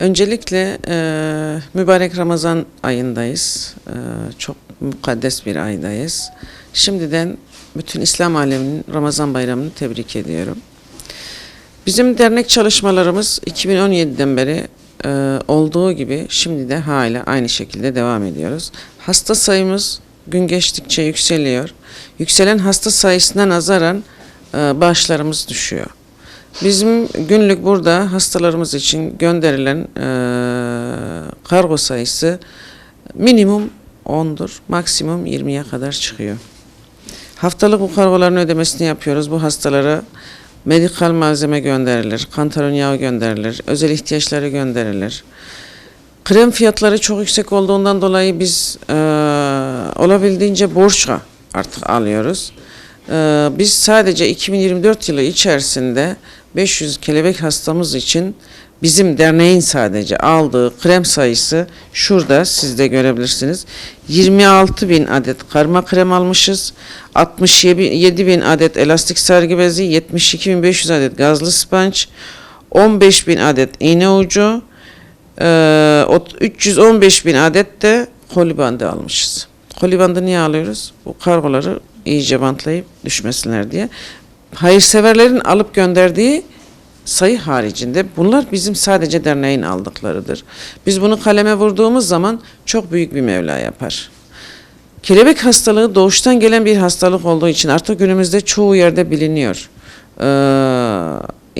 Öncelikle e, mübarek Ramazan ayındayız. E, çok mukaddes bir aydayız. Şimdiden bütün İslam aleminin Ramazan bayramını tebrik ediyorum. Bizim dernek çalışmalarımız 2017'den beri e, olduğu gibi şimdi de hala aynı şekilde devam ediyoruz. Hasta sayımız gün geçtikçe yükseliyor. Yükselen hasta sayısına nazaran e, bağışlarımız düşüyor. Bizim günlük burada hastalarımız için gönderilen e, kargo sayısı minimum 10'dur, maksimum 20'ye kadar çıkıyor. Haftalık bu kargoların ödemesini yapıyoruz. Bu hastalara medikal malzeme gönderilir, kantaron yağı gönderilir, özel ihtiyaçları gönderilir. Krem fiyatları çok yüksek olduğundan dolayı biz e, olabildiğince borçla artık alıyoruz. E, biz sadece 2024 yılı içerisinde 500 kelebek hastamız için bizim derneğin sadece aldığı krem sayısı şurada siz de görebilirsiniz. 26 bin adet karma krem almışız. 67 bin adet elastik sargı bezi, 72 bin 500 adet gazlı sponge, 15 bin adet iğne ucu, ee, ot- 315 bin adet de kolibandı almışız. Kolibandı niye alıyoruz? Bu kargoları iyice bantlayıp düşmesinler diye. Hayırseverlerin alıp gönderdiği sayı haricinde bunlar bizim sadece derneğin aldıklarıdır. Biz bunu kaleme vurduğumuz zaman çok büyük bir mevla yapar. Kelebek hastalığı doğuştan gelen bir hastalık olduğu için artık günümüzde çoğu yerde biliniyor. Ee,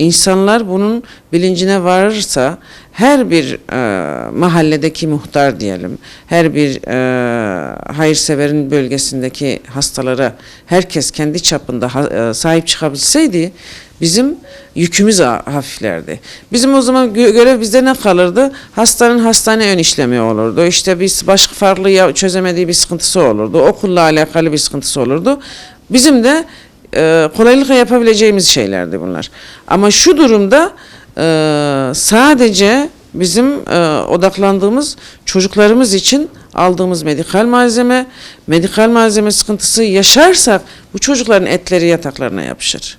insanlar bunun bilincine varırsa her bir e, mahalledeki muhtar diyelim, her bir e, hayırseverin bölgesindeki hastalara herkes kendi çapında ha- e, sahip çıkabilseydi bizim yükümüz ha- hafiflerdi. Bizim o zaman gö- görev bizde ne kalırdı? Hastanın hastane ön işlemi olurdu. İşte bir başka farklı çözemediği bir sıkıntısı olurdu. Okulla alakalı bir sıkıntısı olurdu. Bizim de e, kolaylıkla yapabileceğimiz şeylerdi bunlar. Ama şu durumda e, sadece bizim e, odaklandığımız çocuklarımız için aldığımız medikal malzeme, medikal malzeme sıkıntısı yaşarsak bu çocukların etleri yataklarına yapışır.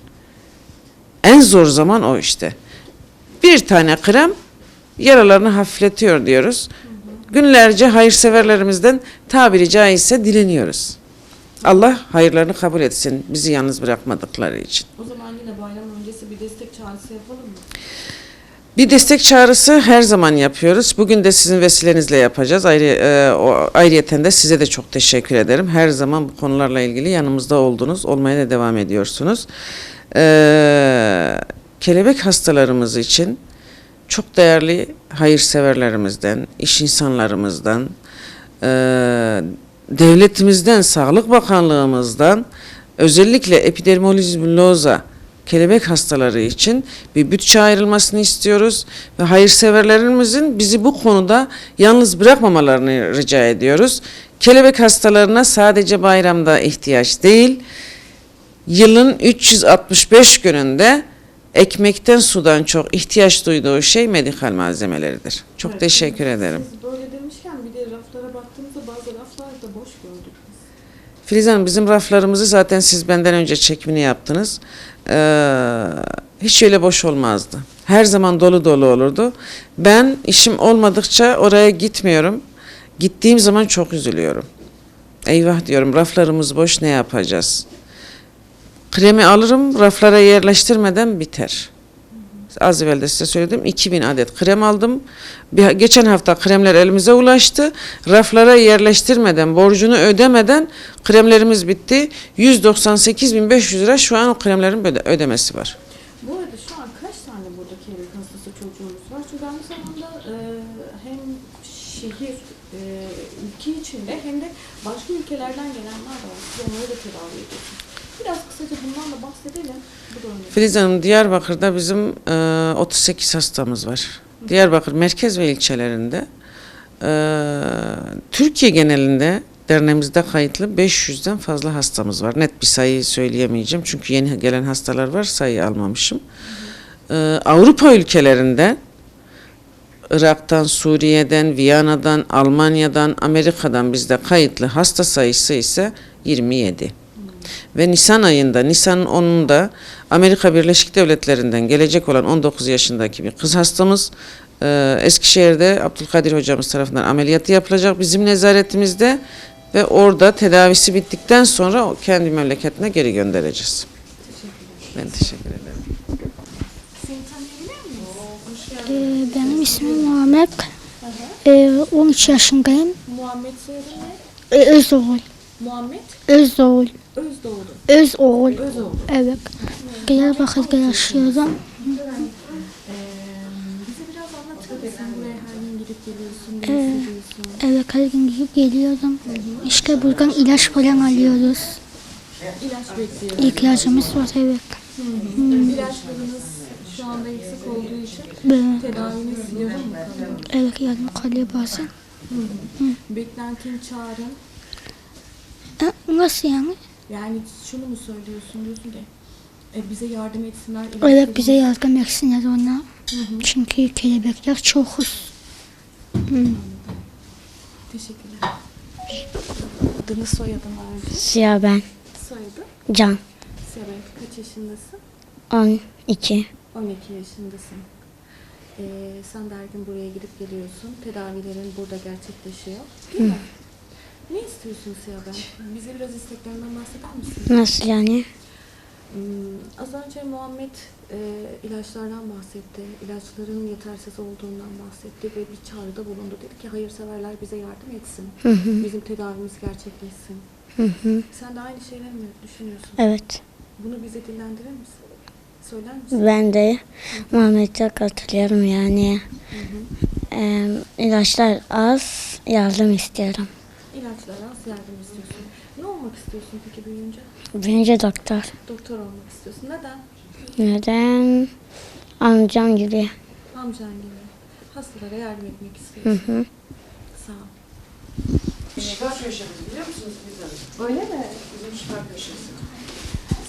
En zor zaman o işte. Bir tane krem yaralarını hafifletiyor diyoruz. Günlerce hayırseverlerimizden tabiri caizse dileniyoruz. Allah hayırlarını kabul etsin bizi yalnız bırakmadıkları için. O zaman yine bayram öncesi bir destek çağrısı yapalım mı? Bir destek çağrısı her zaman yapıyoruz. Bugün de sizin vesilenizle yapacağız. Ayrı, e, o, ayrıyeten de size de çok teşekkür ederim. Her zaman bu konularla ilgili yanımızda oldunuz, olmaya da devam ediyorsunuz. E, kelebek hastalarımız için çok değerli hayırseverlerimizden, iş insanlarımızdan, e, devletimizden, Sağlık Bakanlığımızdan özellikle epidermoliz bulloza kelebek hastaları için bir bütçe ayrılmasını istiyoruz ve hayırseverlerimizin bizi bu konuda yalnız bırakmamalarını rica ediyoruz. Kelebek hastalarına sadece bayramda ihtiyaç değil, yılın 365 gününde ekmekten sudan çok ihtiyaç duyduğu şey medikal malzemeleridir. Çok Evet. teşekkür ederim. Siz böyle demişken bir de raflara baktığımızda bazı raflar da boş gördük biz. Filiz Hanım bizim raflarımızı zaten siz benden önce çekimini yaptınız. Ee, hiç öyle boş olmazdı. Her zaman dolu dolu olurdu. Ben işim olmadıkça oraya gitmiyorum. Gittiğim zaman çok üzülüyorum. Eyvah diyorum raflarımız boş ne yapacağız? Kremi alırım raflara yerleştirmeden biter. Az evvel de size söyledim 2000 adet krem aldım. Bir, geçen hafta kremler elimize ulaştı. Raflara yerleştirmeden, borcunu ödemeden kremlerimiz bitti. 198.500 lira şu an o kremlerin öde- ödemesi var. Bu arada şu an kaç tane burada kelebek hastası çocuğumuz var? Çünkü aynı zamanda e, hem şehir, e, ülke içinde hem de başka ülkelerden gelenler var. Siz onları da tedavi ediyorsunuz. Biraz kısaca bundan da bahsedelim. Filiz Hanım Diyarbakır'da bizim e, 38 hastamız var. Diyarbakır merkez ve ilçelerinde e, Türkiye genelinde derneğimizde kayıtlı 500'den fazla hastamız var. Net bir sayı söyleyemeyeceğim çünkü yeni gelen hastalar var sayı almamışım. E, Avrupa ülkelerinde Irak'tan, Suriye'den, Viyana'dan, Almanya'dan, Amerika'dan bizde kayıtlı hasta sayısı ise 27. Ve Nisan ayında, Nisan'ın 10'unda Amerika Birleşik Devletleri'nden gelecek olan 19 yaşındaki bir kız hastamız Ee, Eskişehir'de Abdülkadir hocamız tarafından ameliyatı yapılacak bizim nezaretimizde ve orada tedavisi bittikten sonra kendi memleketine geri göndereceğiz. Ben teşekkür ederim. Seni tanıyabilir miyiz? Ee, benim ismim Muhammed. Ee, 13 yaşındayım. Muhammed soyadı ne? Ee, Özoğul. Muhammed Özoğul. Evet. Yaşıyorum. Bize biraz anlatır mısın? Buraya her gün gidip geliyorsun, ne Ee? Evet her gün gidip geliyorum. İşte buradan ilaç falan alıyoruz. İlaç bekliyoruz. İhtiyacımız var evet. İlaçlarınız şu anda eksik olduğu için Ee, tedaviniz yarım mı kalıyor? Evet yardım kalıyor bazen. Beklentin çağrın. Ee, nasıl yani? Yani şunu mu söylüyorsun diyorsun ki e, bize yardım etsinler. Evet bize yardım etsinler ona. Çünkü kelebekler çokuz. Teşekkürler. Adını soyadını verdi. Siyah ben. Soyadı. Can. Sebep kaç yaşındasın? 12. 12 yaşındasın. Ee, sen de her gün buraya gidip geliyorsun. Tedavilerin burada gerçekleşiyor. Değil mi? Ne istiyorsun Siyah ben? Bize biraz isteklerinden bahseder misin? Nasıl yani? Hmm, az önce Muhammed e, ilaçlardan bahsetti. İlaçların yetersiz olduğundan bahsetti ve bir çağrıda bulundu. Dedi ki hayırseverler bize yardım etsin. Bizim tedavimiz gerçekleşsin. Hı hı. Sen de aynı şeyleri mi düşünüyorsun? Evet. Bunu bize dillendirir misin? Söyler misin? Ben de Muhammed'e katılıyorum yani. Ee, ilaçlar az, yardım istiyorum. İlaçlara az yardım istiyorsun. Ne olmak istiyorsun peki büyüyünce? Birinci doktor. Doktor olmak istiyorsun. Neden? Neden? Amcam gibi. Amcan gibi. Hastalara yardım etmek Hı istiyorsun. hı. Sağ ol. Şifa köşemiz biliyor musunuz bizden? Öyle mi? Bizim şifa köşesi.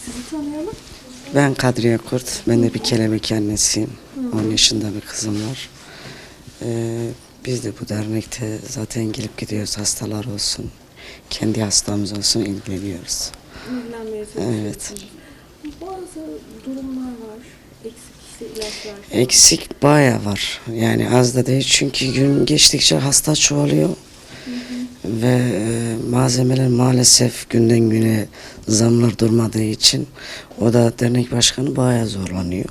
Sizi tanıyalım. Ben Kadriye Kurt. Ben de bir kelebek annesiyim. 10 yaşında bir kızım var. Ee, biz de bu dernekte zaten gelip gidiyoruz. Hastalar olsun. Kendi hastamız olsun ilgileniyoruz. İlgilenmeye Evet. Bazı durumlar var. Eksik işte ilaçlar. Eksik baya var. Yani az da değil. Çünkü gün geçtikçe hasta çoğalıyor. Ve e, malzemeler maalesef günden güne zamlar durmadığı için o da dernek başkanı bayağı zorlanıyor.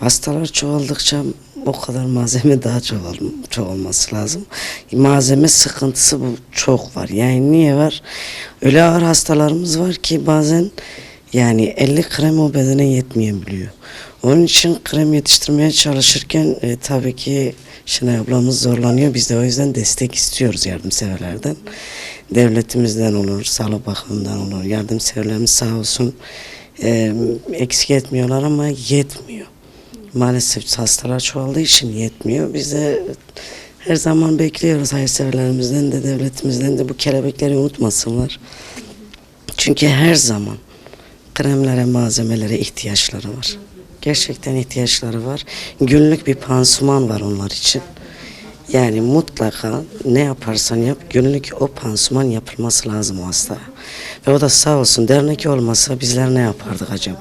Hastalar çoğaldıkça o kadar malzeme daha çoğal, çoğalması lazım. Malzeme sıkıntısı bu çok var. Yani niye var? Öyle ağır hastalarımız var ki bazen yani 50 krem o bedene yetmeyebiliyor. Onun için krem yetiştirmeye çalışırken e, tabii ki Şenay ablamız zorlanıyor. Biz de o yüzden destek istiyoruz yardımseverlerden. Devletimizden olur, sağlık bakımından olur. Yardımseverlerimiz sağ olsun e, eksik etmiyorlar ama yetmiyor. Maalesef hastalar çoğaldığı için yetmiyor. Biz de her zaman bekliyoruz hayırseverlerimizden de devletimizden de bu kelebekleri unutmasınlar. Çünkü her zaman kremlere, malzemelere ihtiyaçları var. Gerçekten ihtiyaçları var. Günlük bir pansuman var onlar için. Yani mutlaka ne yaparsan yap günlük o pansuman yapılması lazım o hastaya. Ve o da sağ olsun dernek olmasa bizler ne yapardık acaba?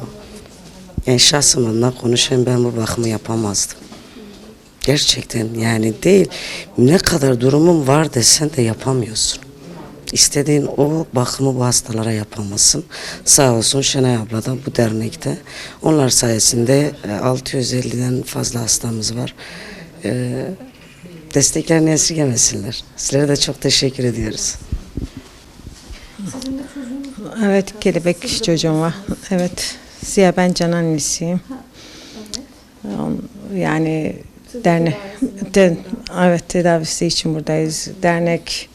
Yani şahsım adına konuşayım ben bu bakımı yapamazdım. Gerçekten yani değil. Ne kadar durumun var desen de yapamıyorsun. İstediğin o bakımı bu hastalara yapamazsın. Sağ olsun Şenay abla da bu dernekte. Onlar sayesinde e, 650'den fazla hastamız var. E, desteklerini esirgemesinler. Sizlere de çok teşekkür ediyoruz. Sizin de çocuğunuz Evet, kelebek çocuğum var. Evet, Siyah ben can annesiyim. Yani dernek, de, burada. evet tedavisi için buradayız. Dernek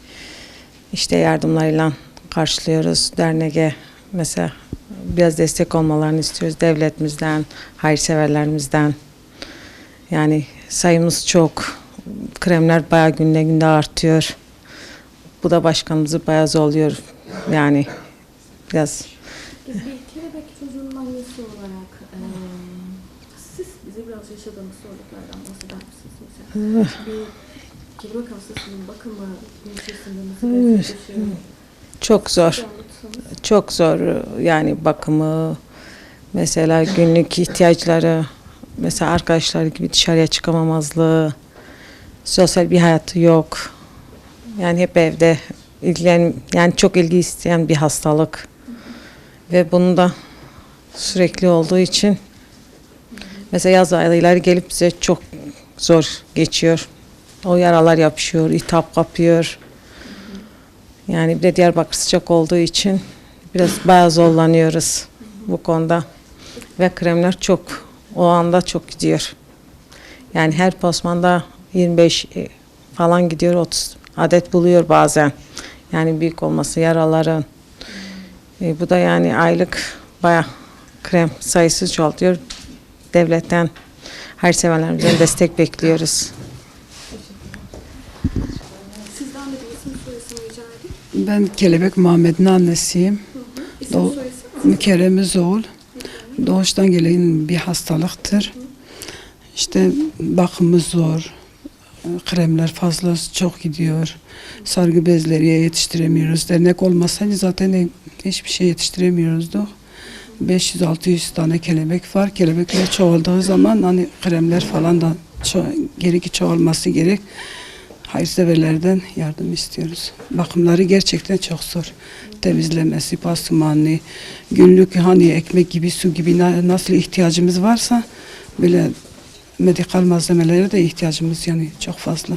işte yardımlarıyla karşılıyoruz. Derneğe mesela biraz destek olmalarını istiyoruz devletimizden, hayırseverlerimizden. Yani sayımız çok. Kremler bayağı günde günde artıyor. Bu da başkanımızı bayağı zorluyor. Yani biraz Bir kelebek çocuğunun olarak siz bize biraz yaşadığınız zorluklardan bahseder misiniz bir kelebek hastasının bakımı içerisinde nasıl gerçekleşiyor? çok zor. Bir. Çok zor yani bakımı mesela günlük ihtiyaçları mesela arkadaşlar gibi dışarıya çıkamamazlığı Sosyal bir hayatı yok. Yani hep evde ilgilen yani çok ilgi isteyen bir hastalık. Ve bunu da sürekli olduğu için mesela yaz ayları gelip bize çok zor geçiyor. O yaralar yapışıyor, iltihap kapıyor. Yani bir de Diyarbakır sıcak olduğu için biraz bayağı zorlanıyoruz bu konuda. Ve kremler çok o anda çok gidiyor. Yani her posmanda 25 e, falan gidiyor 30 adet buluyor bazen. Yani büyük olması yaraların. E, bu da yani aylık bayağı krem sayısı çoğaltıyor. Devletten her sevenlerimizden destek bekliyoruz. Sizden de bir isim soyisim rica edeyim. Ben Kelebek Muhammed'in annesiyim. İsim Doğu- soyisim. Mükerremiz oğul. Doğuştan gelen bir hastalıktır. İşte bakımı zor. Kremler fazla çok gidiyor. Sargı bezleri yetiştiremiyoruz. Dernek olmasaydı zaten hiçbir şey yetiştiremiyorduk. 500-600 tane kelebek var. Kelebekler çoğaldığı zaman hani kremler falan da gereki çoğalması gerek. Hayırseverlerden yardım istiyoruz. Bakımları gerçekten çok zor. Temizlemesi, pasumanlı, günlük hani ekmek gibi, su gibi na- nasıl ihtiyacımız varsa böyle medikal malzemelere de ihtiyacımız yani çok fazla.